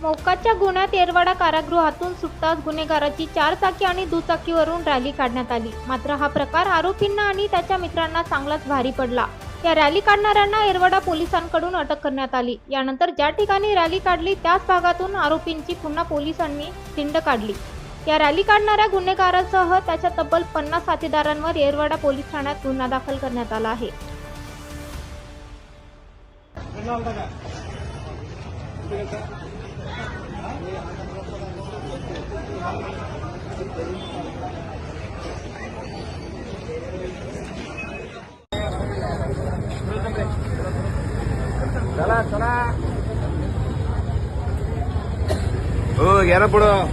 मोकाच्या गुन्ह्यात येरवाडा कारागृहातून सुटताच गुन्हेगाराची चारचाकी आणि दुचाकीवरून रॅली काढण्यात आली. मात्र हा प्रकार आरोपींना आणि त्याच्या मित्रांना चांगलाच भारी पडला. या रॅली काढणाऱ्यांना येरवाडा पोलिसांकडून अटक करण्यात आली. यानंतर ज्या ठिकाणी रॅली काढली त्याच भागातून आरोपींची पुन्हा पोलिसांनी थिंड काढली. या रॅली काढणाऱ्या गुन्हेगारासह त्याच्या तब्बल पन्नास साथीदारांवर येरवाडा पोलीस ठाण्यात गुन्हा दाखल करण्यात आला आहे. चला चला हो घ्या ना पुढं